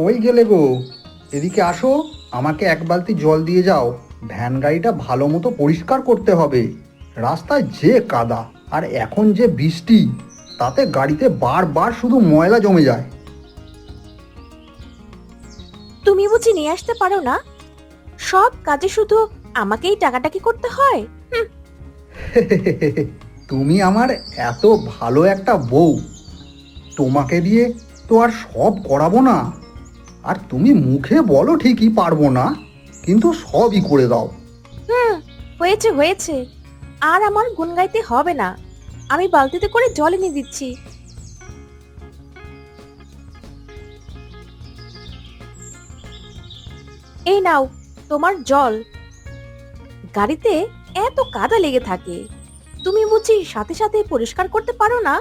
কই গেলে গো? এদিকে আসো আমাকে এক বালতি জল দিয়ে যাও। ভ্যান গাড়িটা ভালো মতো পরিষ্কার করতে হবে। রাস্তায় যে কাদা আর এখন যে বৃষ্টি তাতে গাড়িতে বারবার শুধু ময়লা জমে যায়। তুমি বুঝি নিয়ে আসতে পারো না? সব কাজে শুধু আমাকেই টাকাটাকি করতে হয়? তুমি আমার এত ভালো একটা বউ। তোমাকে দিয়ে তো আর সব করাবো না। আর তুমি মুখে বলো ঠিকই পারব না কিন্তু সবই করে দাও। হুম হয়েছে হয়েছে। আর আমার গুণ গাইতে হবে না। আমি বালতিতে করে জল এনে দিচ্ছি। এই নাও তোমার জল। গাড়িতে এত কাদা লেগে থাকে। তুমি বুঝি সাথে সাথে পরিষ্কার করতে পারো না?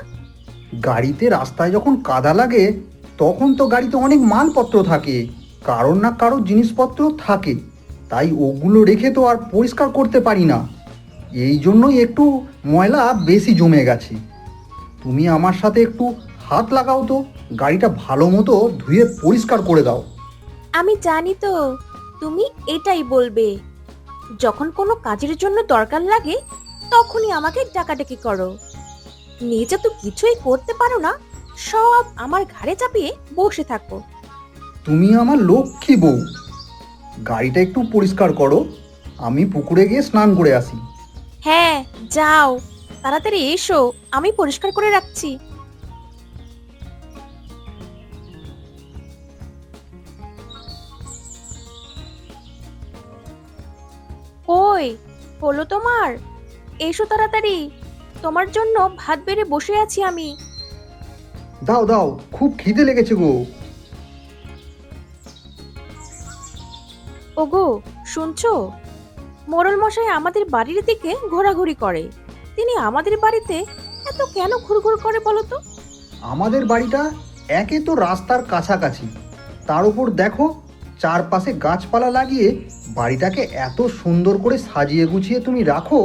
গাড়িতে রাস্তায় যখন কাদা লাগে তখন তো গাড়িতে অনেক মালপত্র থাকে। কারোর না কারোর জিনিসপত্র থাকে। তাই ওগুলো রেখে তো আর পরিষ্কার করতে পারি না। এই জন্যই একটু ময়লা বেশি জমে গেছে। তুমি আমার সাথে একটু হাত লাগাও তো, গাড়িটা ভালো মতো ধুয়ে পরিষ্কার করে দাও। আমি জানি তো, তুমি এটাই বলবে। যখন কোনো কাজের জন্য দরকার লাগে, তখনই আমাকে ডাকাডাকি করো। নিজে তো কিছুই করতে পারো না সব আমার ঘাড়ে চাপিয়ে বসে থাকো তুমি আমার লক্ষ্মী বউ। গাড়িটা একটু পরিষ্কার করো। আমি পুকুরে গিয়ে স্নান করে আসি। হ্যাঁ যাও। তাড়াতাড়ি এসো আমি পরিষ্কার করে রাখছি। কই হলো তোমার? এসো তাড়াতাড়ি। তোমার জন্য ভাত বেড়ে বসে আছি আমি। দাও দাও খুব খিদে লেগেছে গো। ওগো শুনছো? মোড়ল মশাই আমাদের বাড়ির দিকে ঘোরাঘুরি করে। তিনি আমাদের বাড়িতে এত কেন ঘুরঘুর করে বলো তো? আমাদের বাড়িটা একে তো রাস্তার কাছাকাছি। তার উপর দেখো চারপাশে গাছপালা লাগিয়ে বাড়িটাকে এত সুন্দর করে সাজিয়ে গুছিয়ে তুমি রাখো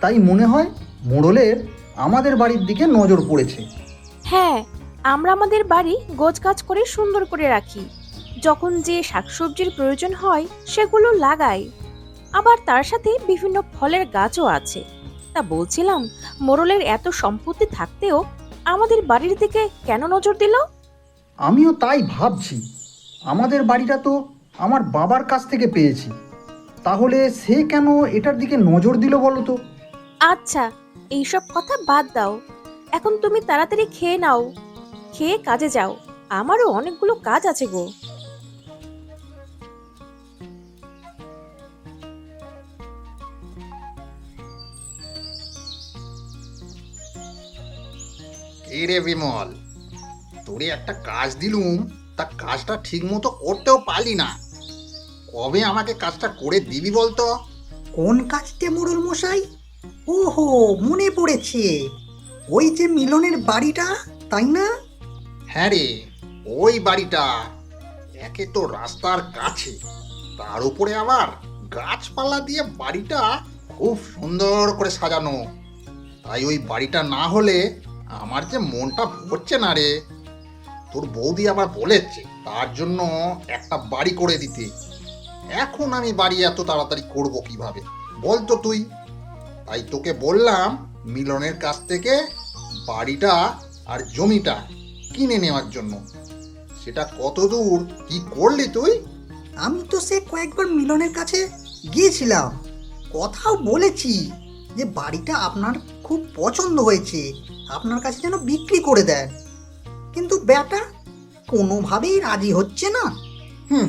তাই মনে হয় মোড়লের আমাদের বাড়ির দিকে নজর পড়েছে। হ্যাঁ আমরা আমাদের বাড়ি গোছ গাছ করে সুন্দর করে রাখি। যখন যে শাকসবজির প্রয়োজন হয় সেগুলো লাগাই। আবার তার সাথে বিভিন্ন ফলের গাছও আছে। তা বলছিলাম মোড়লের এত সম্পত্তি থাকতেও আমাদের বাড়ির দিকে কেন নজর দিল? আমিও তাই ভাবছি। আমাদের বাড়িটা তো আমার বাবার কাছ থেকে পেয়েছি। তাহলে সে কেন এটার দিকে নজর দিল বলো তো? আচ্ছা এইসব কথা বাদ দাও। এখন তুমি তাড়াতাড়ি খেয়ে নাও। খেয়ে কাজে যাও। আমারও অনেকগুলো কাজ আছে গো। রে বিমল তোরে একটা কাজ দিলুম তা কাজটা ঠিক মতো করতেও পারলি না। কবে আমাকে কাজটা করে দিবি বলতো? কোন কাজতে মোড়ল মশাই? ওহো মনে পড়েছে। ওই যে মিলনের বাড়িটা তাই না? হ্যাঁ রে, ওই বাড়িটা। একে তো রাস্তার কাছে। তার উপরে আবার গাছপালা দিয়ে বাড়িটা খুব সুন্দর করে সাজানো। তাই ওই বাড়িটা না হলে আমার যে মনটা ভরছে না রে। তোর বৌদি আবার বলেছে তার জন্য একটা বাড়ি করে দিতে। এখন আমি বাড়ি এত তাড়াতাড়ি করব কীভাবে? বল তো তুই। তাই তোকে বললাম মিলনের কাছ থেকে বাড়িটা আর জমিটা কিনে নেওয়ার জন্য। সেটা কত দূর? কি করলি তুই? আমি তো সে কয়েকবার মিলনের কাছে গিয়েছিলাম। কথাও বলেছি যে বাড়িটা আপনার খুব পছন্দ হয়েছে। আপনার কাছে যেন বিক্রি করে দেন। কিন্তু ব্যাটা কোনোভাবেই রাজি হচ্ছে না। হুম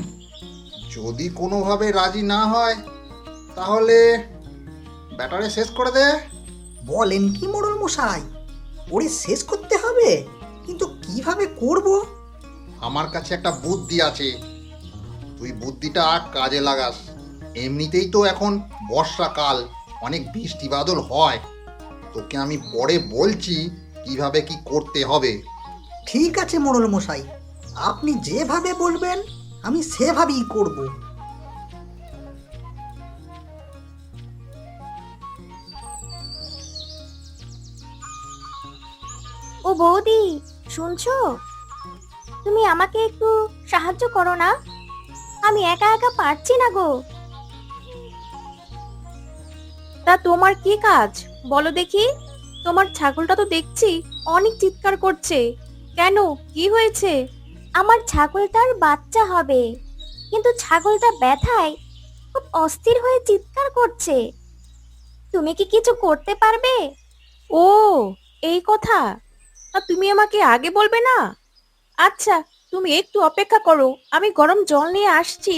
যদি কোনোভাবে রাজি না হয় তাহলে ব্যাটারে শেষ করে দে। বলেন কি মোড়ল মশাই ওরে শেষ করতে হবে? কিন্তু কীভাবে করব? আমার কাছে একটা বুদ্ধি আছে। তুই বুদ্ধিটা কাজে লাগাস। এমনিতেই তো এখন বর্ষাকাল অনেক বৃষ্টি বাদল হয়। তোকে আমি পরে বলছি কীভাবে কি করতে হবে। ঠিক আছে মোড়ল মশাই আপনি যেভাবে বলবেন আমি সেভাবেই করব। ও বৌদি শুনছো? তুমি আমাকে একটু সাহায্য করো না? আমি একা একা পারছি না গো। তা তোমার কি কাজ? বলো দেখি। তোমার ছাগলটা তো দেখছি অনেক চিৎকার করছে। কেন? কি হয়েছে? আমার ছাগলটার বাচ্চা হবে। কিন্তু ছাগলটা ব্যথায় খুব অস্থির হয়ে চিৎকার করছে। তুমি কি কিছু করতে পারবে? ও, এই কথা। তা তুমি আমাকে আগে বলবে না? আচ্ছা তুমি একটু অপেক্ষা করো, আমি গরম জল নিয়ে আসছি।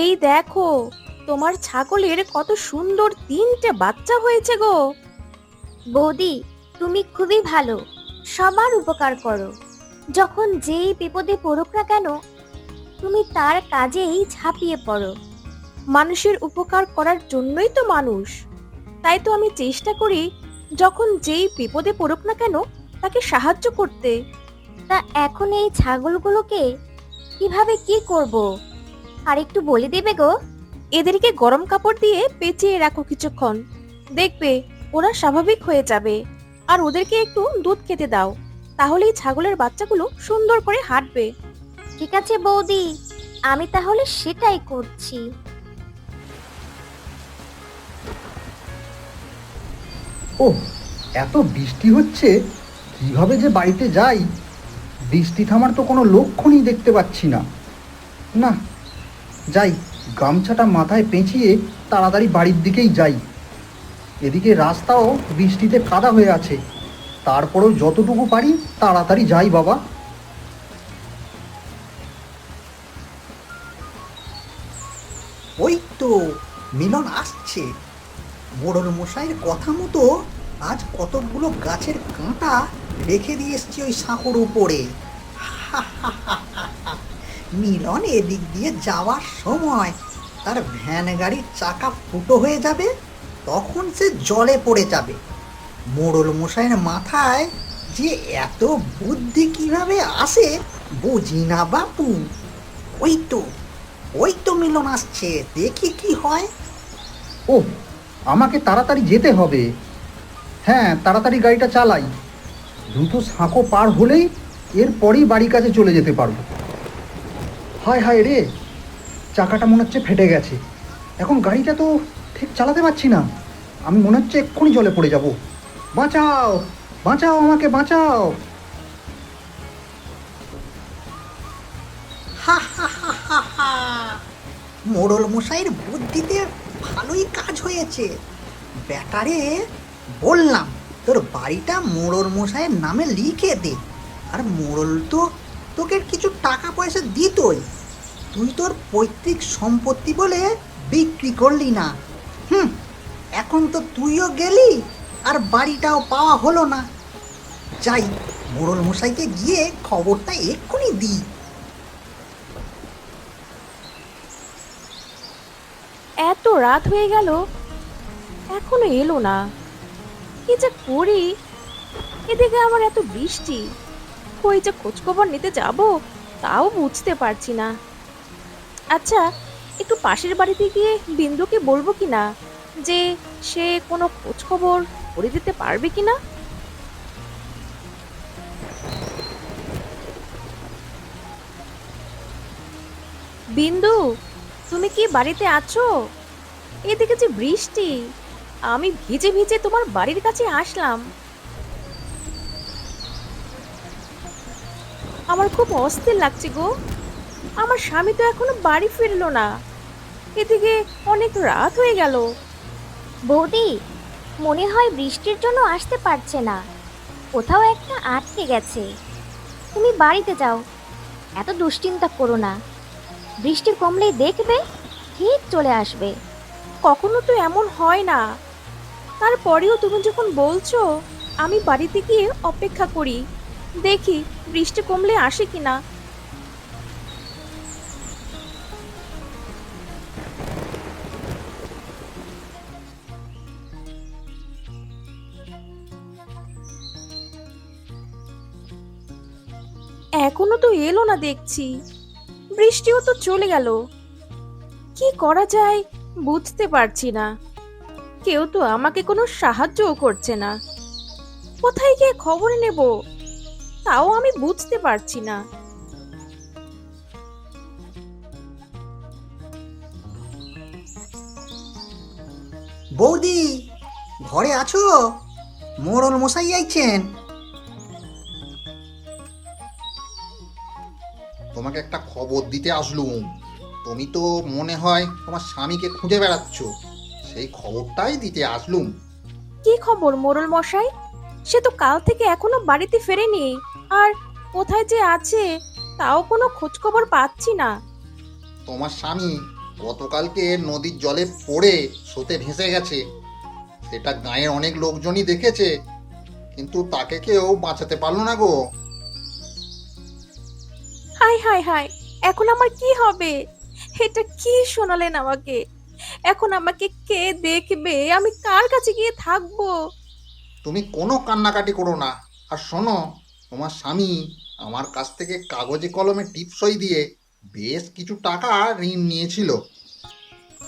এই দেখো, তোমার ছাগলের কত সুন্দর তিনটে বাচ্চা হয়েছে গো। বৌদি, তুমি খুবই ভালো। সবার উপকার করো। যখন যেই বিপদে পড়ুক না কেন, তুমি তার কাজেই ঝাঁপিয়ে পড়ো। মানুষের উপকার করার জন্যই তো মানুষ। তাই তো আমি চেষ্টা করি, যখন যেই বিপদে পড়ুক না কেন, তাকে সাহায্য করতে। তা এখন এই ছাগলগুলোকে কীভাবে কি করব? আর একটু বলে দেবে গো। এদেরকে গরম কাপড় দিয়ে পেঁচিয়ে রাখো কিছুক্ষণ। দেখবে ওরা স্বাভাবিক হয়ে যাবে। আর ওদেরকে একটু দুধ খেতে দাও তাহলেই ছাগলের বাচ্চাগুলো সুন্দর করে হাঁটবে। ঠিক আছে বৌদি আমি তাহলে সেটাই করছি। ও এত বৃষ্টি হচ্ছে কীভাবে যে বাড়িতে যাই? বৃষ্টি থামার তো কোনো লক্ষণই দেখতে পাচ্ছি না। না যাই গামছাটা মাথায় পেঁচিয়ে তাড়াতাড়ি বাড়ির দিকেই যাই। এদিকে রাস্তাও বৃষ্টিতে কাদা হয়ে আছে। তারপরেও যতটুকু পারি তাড়াতাড়ি যাই বাবা। ওই তো মিলন আসছে। মোড়ল মশাইয়ের কথা মতো আজ কতগুলো গাছের কাঁটা রেখে দিয়ে এসছি ওই সাঁকোর উপরে। মিলন এদিক দিয়ে যাওয়ার সময় তার ভ্যান গাড়ির চাকা ফুটো হয়ে যাবে? তখন সে জলে পড়ে যাবে। মোড়ল মশাইয়ের মাথায় যে এত বুদ্ধি কীভাবে আসে, বুঝি না বাপু। ওই তো ওই তো মিলন আসছে, দেখি কি হয়। ও আমাকে তাড়াতাড়ি যেতে হবে। হ্যাঁ তাড়াতাড়ি গাড়িটা চালাই। দ্রুত সাঁকো পার হলেই এরপরেই বাড়ির কাছে চলে যেতে পারব। হায় হায় রে, চাকাটা মনে হচ্ছে ফেটে গেছে। এখন গাড়িটা তো ঠিক চালাতে পারছি না। আমি মনে হচ্ছে এক্ষুনি জলে পড়ে যাব। বাঁচাও বাঁচাও আমাকে, বাঁচাও। মোড়ল মশাইয়ের বুদ্ধিতে ভালোই কাজ হয়েছে। ব্যাটারে বললাম, তোর বাড়িটা মোড়ল মশাইয়ের নামে লিখে দে। আর মোড়ল তো তোকে কিছু টাকা পয়সা দিতই। তুই তোর পৈতৃক সম্পত্তি বলে বিক্রি করলি না। হুম, এখন তো তুইও গেলি আর বাড়িটাও পাওয়া হলো না। যাই, মোড়ল মশাইকে গিয়ে খবরটা এক্ষুনি দিই। এত রাত হয়ে গেল, এখনও এলো না। কি যে করি? এদিকে আমার এত বৃষ্টি, কই যে খোঁজখবর নিতে যাব, তাও বুঝতে পারছি না। আচ্ছা একটু পাশের বাড়িতে গিয়ে বিন্দুকে বলব কি না? যে সে কোনো খোঁজখবর করে দিতে পারবে কি না? বিন্দু, তুমি কি বাড়িতে আছো? এদিকে যে বৃষ্টি, আমি ভিজে ভিজে তোমার বাড়ির কাছে আসলাম। আমার খুব অস্থির লাগছে গো। আমার স্বামী তো এখনও বাড়ি ফিরলো না। এদিকে অনেক রাত হয়ে গেল। বৌদি মনে হয় বৃষ্টির জন্য আসতে পারছে না। কোথাও একটা আটকে গেছে। তুমি বাড়িতে যাও। এত দুশ্চিন্তা করো না। বৃষ্টি কমলেই দেখবে ঠিক চলে আসবে। কখনো তো এমন হয় না। তারপরেও তুমি যখন বলছো আমি বাড়িতে গিয়ে অপেক্ষা করি দেখি বৃষ্টি কমলে আসে কিনা। এলো না দেখছি। বৃষ্টিও তো চলে গেল। কি করা যায় বুঝতে পারছি না। কেউ তো আমাকে কোনো সাহায্যও করছে না। কোথায় গিয়ে খবর নেব? তাও আমি বুঝতে পারছি না। বৌদি, ঘরে আছো? মোড়ল মশাই আইছেন। দিতে আসলুম। তুমি তো মনে হয় তোমার স্বামীকে খুঁজে বেড়াচ্ছ। সেই খবরটাই দিতে আসলুম। কি খবর মোরল মশাই? সে তো কাল থেকে এখনও বাড়িতে ফেরেনি। আর কোথায় যে আছে তাও কোনো খোঁজ খবর পাচ্ছি না। তোমার স্বামী গতকালকে নদীর জলে পড়ে স্রোতে ভেসে গেছে। সেটা গাঁয়ের অনেক লোকজনই দেখেছে। কিন্তু তাকে কেউ বাঁচাতে পারল না গো। হাই হাই হাই এখন আমার কি হবে? এটা কি শোনালেন আমাকে? এখন আমাকে কে দেখবে? আমি কার কাছে গিয়ে থাকব? তুমি কোনো কান্নাকাটি করো না। আর শোনো, তোমার স্বামী আমার কাছ থেকে কাগজে কলমে টিপসই দিয়ে বেশ কিছু টাকা ঋণ নিয়েছিল।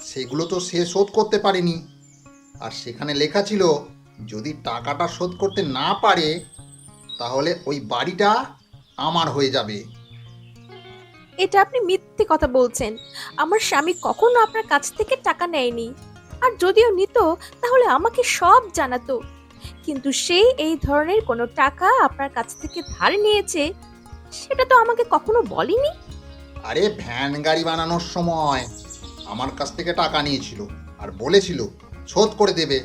সেগুলো তো সে শোধ করতে পারেনি। আর সেখানে লেখা ছিল, যদি টাকাটা শোধ করতে না পারে, তাহলে ওই বাড়িটা আমার হয়ে যাবে। এটা আপনি মিথ্যে কথা বলছেন। আমার স্বামী কখনো আপনার কাছ থেকে টাকা নেয়নি। আর যদিও নিত, তাহলে আমাকে সব জানাতো। কিন্তু সে এই ধরনের কোনো টাকা আপনার কাছ থেকে ধার নিয়েছে, সেটা তো আমাকে কখনো বলেনি? আরে, ভ্যান গাড়ি বানানোর সময় আমার কাছ থেকে টাকা নিয়েছিল আর বলেছিল, শোধ করে দেবে।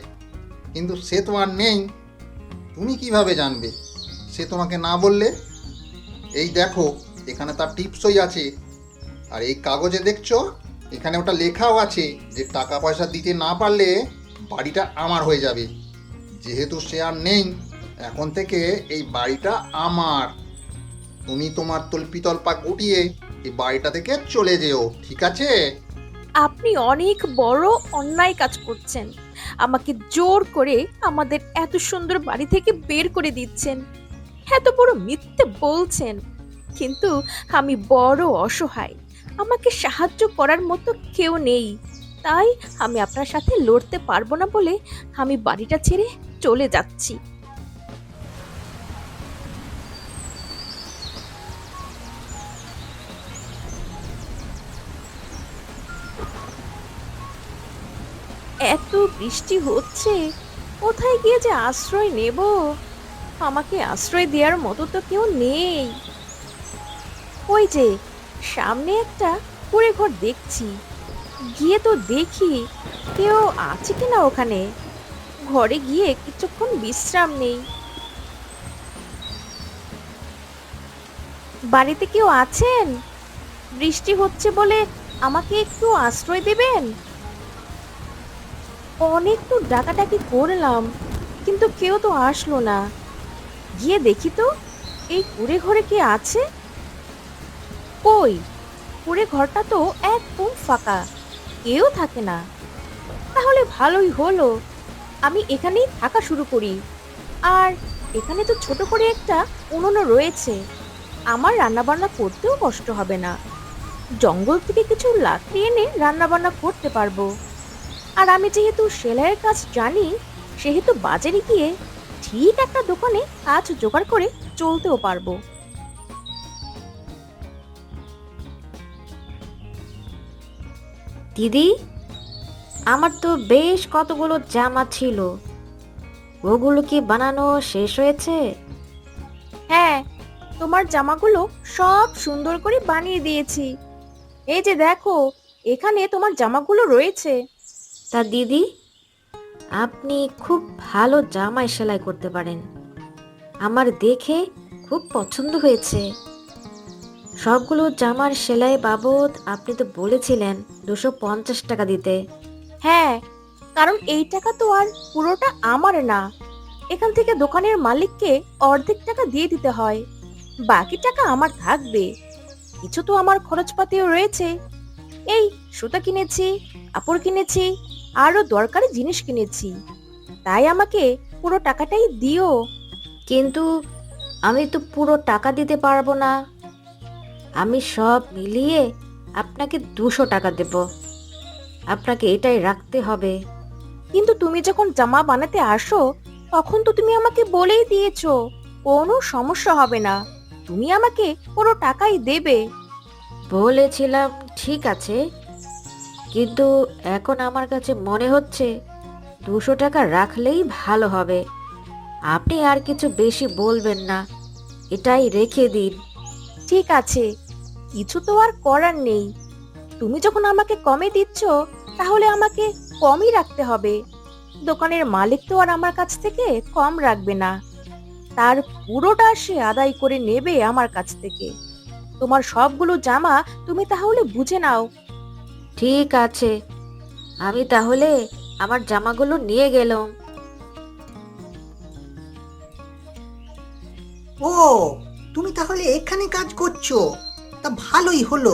কিন্তু সে তো আর নেই। তুমি কীভাবে জানবে? সে তোমাকে না বললে? এই দেখো এখানে তার টিপসই আছে। আর এই কাগজে দেখছ, এখানে ওটা লেখাও আছে যে টাকা পয়সা দিতে না পারলে বাড়িটা আমার হয়ে যাবে। যেহেতু সে আর নেই, এখন থেকে এই বাড়িটা আমার। তুমি তোমার তল্পিতল্পা গুটিয়ে এই বাড়িটা থেকে চলে যেও, ঠিক আছে? আপনি অনেক বড় অন্যায় কাজ করছেন। আমাকে জোর করে আমাদের এত সুন্দর বাড়ি থেকে বের করে দিচ্ছেন। এত বড় মিথ্যে বলছেন। কিন্তু আমি বড় অসহায়। আমাকে সাহায্য করার মতো কেউ নেই। তাই আমি আপনার সাথে লড়তে পারব না বলে আমি বাড়িটা ছেড়ে চলে যাচ্ছি। এত বৃষ্টি হচ্ছে, কোথায় গিয়ে যে আশ্রয় নেব? আমাকে আশ্রয় দেওয়ার মতো তো কেউ নেই। ওই যে, সামনে একটা কুড়ে ঘর দেখছি। গিয়ে তো দেখি কেউ আছে কিনা ওখানে। ঘরে গিয়ে কিছুক্ষণ বিশ্রাম নেই। বাড়িতে কেউ আছেন? বৃষ্টি হচ্ছে বলে আমাকে একটু আশ্রয় দেবেন? অনেক তো ডাকাডাকি করলাম, কিন্তু কেউ তো আসলো না। গিয়ে দেখি তো, এই কুড়ে ঘরে কে আছে? কই? কুড়ে ঘরটা তো একদম ফাঁকা, কেউ থাকে না। তাহলে ভালোই হলো, আমি এখানেই থাকা শুরু করি। আর এখানে তো ছোট করে একটা উনুনও রয়েছে, আমার রান্নাবান্না করতেও কষ্ট হবে না। জঙ্গল থেকে কিছু লাকড়ি এনে রান্নাবান্না করতে পারব। আর আমি যেহেতু সেলাইয়ের কাজ জানি, সেহেতু বাজারে গিয়ে ঠিক একটা দোকানে কাজ জোগাড় করে চলতেও পারব। দিদি আমার তো বেশ কতগুলো জামা ছিল। ওগুলো কি বানানো শেষ হয়েছে? হ্যাঁ তোমার জামাগুলো সব সুন্দর করে বানিয়ে দিয়েছি। এই যে দেখো এখানে তোমার জামাগুলো রয়েছে। তা দিদি আপনি খুব ভালো জামাই সেলাই করতে পারেন। আমার দেখে খুব পছন্দ হয়েছে। সবগুলো জামার সেলাই বাবদ আপনি তো বলেছিলেন দুশো পঞ্চাশ টাকা দিতে। হ্যাঁ কারণ এই টাকা তো আর পুরোটা আমার না। এখান থেকে দোকানের মালিককে অর্ধেক টাকা দিয়ে দিতে হয় বাকি টাকা আমার থাকবে। কিছু তো আমার খরচপাতিও রয়েছে। এই সুতা কিনেছি কাপড় কিনেছি আরও দরকারি জিনিস কিনেছি। তাই আমাকে পুরো টাকাটাই দিও। কিন্তু আমি তো পুরো টাকা দিতে পারব না। আমি সব মিলিয়ে আপনাকে দুশো টাকা দেব। আপনাকে এটাই রাখতে হবে। কিন্তু তুমি যখন জামা বানাতে আসো তখন তো তুমি আমাকে বলেই দিয়েছ কোনো সমস্যা হবে না। তুমি আমাকে পুরো টাকাই দেবে। বলেছিলাম ঠিক আছে। কিন্তু এখন আমার কাছে মনে হচ্ছে দুশো টাকা রাখলেই ভালো হবে। আপনি আর কিছু বেশি বলবেন না। এটাই রেখে দিন। ঠিক আছে। কিছু তো আর করার নেই। তুমি যখন আমাকে কমে দিচ্ছ তাহলে আমাকে কমই রাখতে হবে। দোকানের মালিক তো আর আমার কাছ থেকে কম রাখবে না। তার পুরোটা সে আদায় করে নেবে আমার কাছ থেকে। তোমার সবগুলো জামা তুমি তাহলে বুঝে নাও। ঠিক আছে। আমি তাহলে আমার জামাগুলো নিয়ে গেলাম। ও তুমি তাহলে এখানে কাজ করছ? তা ভালোই হলো।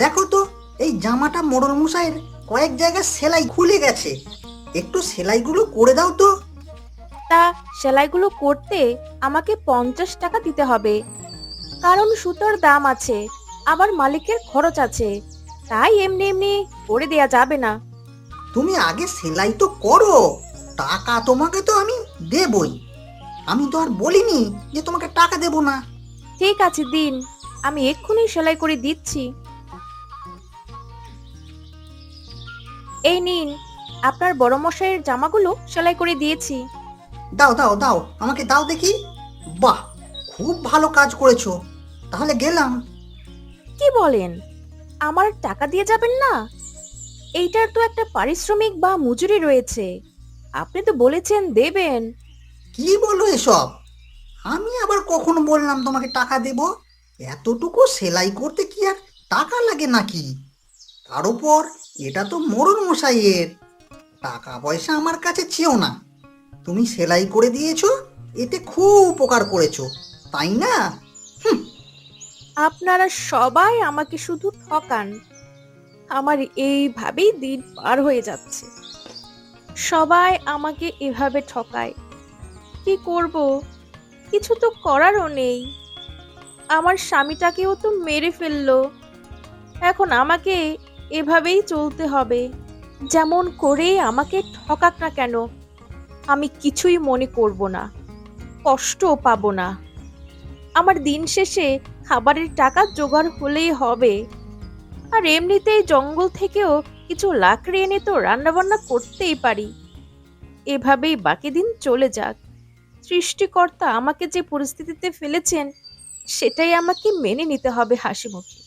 দেখো তো এই জামাটা মোড়ল মশাইয়ের কয়েক জায়গায় সেলাই খুলে গেছে। একটু সেলাইগুলো করে দাও তো। তা সেলাইগুলো করতে আমাকে পঞ্চাশ টাকা দিতে হবে। কারণ সুতোর দাম আছে আবার মালিকের খরচ আছে। তাই এমনি এমনি করে দেয়া যাবে না। তুমি আগে সেলাই তো করো টাকা তোমাকে তো আমি দেবই। আমি তো আর বলিনি যে তোমাকে টাকা দেব না। ঠিক আছে দিন। আমি এক্ষুনি সেলাই করে দিচ্ছি। এই নিন আপনার বড় মশাইয়ের জামাগুলো সেলাই করে দিয়েছি। দাও দাও দাও আমাকে দাও দেখি। বাহ খুব ভালো কাজ করেছ। তাহলে গেলাম। কি বলেন? আমার টাকা দিয়ে যাবেন না? এইটার তো একটা পারিশ্রমিক বা মজুরি রয়েছে। আপনি তো বলেছেন দেবেন। কি বলো এসব? আমি আবার কখন বললাম তোমাকে টাকা দেব? এতটুকু সেলাই করতে কি আর টাকা লাগে নাকি? তার উপর এটা তো মোড়ল মশাইয়ের। টাকা পয়সা আমার কাছে চেয়েও না। তুমি সেলাই করে দিয়েছ, এতে খুব উপকার করেছ, তাই না? আপনারা সবাই আমাকে শুধু ঠকান। আমার এইভাবেই দিন পার হয়ে যাচ্ছে। সবাই আমাকে এভাবে ঠকায়। কি করব? কিছু তো করারও নেই। আমার স্বামীটাকেও তো মেরে ফেলল। এখন আমাকে এভাবেই চলতে হবে। যেমন করে আমাকে ঠকাক না কেন, আমি কিছুই মনে করব না, কষ্টও পাবো না। আমার দিন শেষে খাবারের টাকা জোগাড় হলেই হবে। আর এমনিতেই জঙ্গল থেকেও কিছু লাকড়ি এনে তো রান্নাবান্না করতেই পারি। এভাবেই বাকি দিন চলে যাক। সৃষ্টিকর্তা আমাকে যে পরিস্থিতিতে ফেলেছেন সেটাই আমাকে মেনে নিতে হবে হাসি মুখে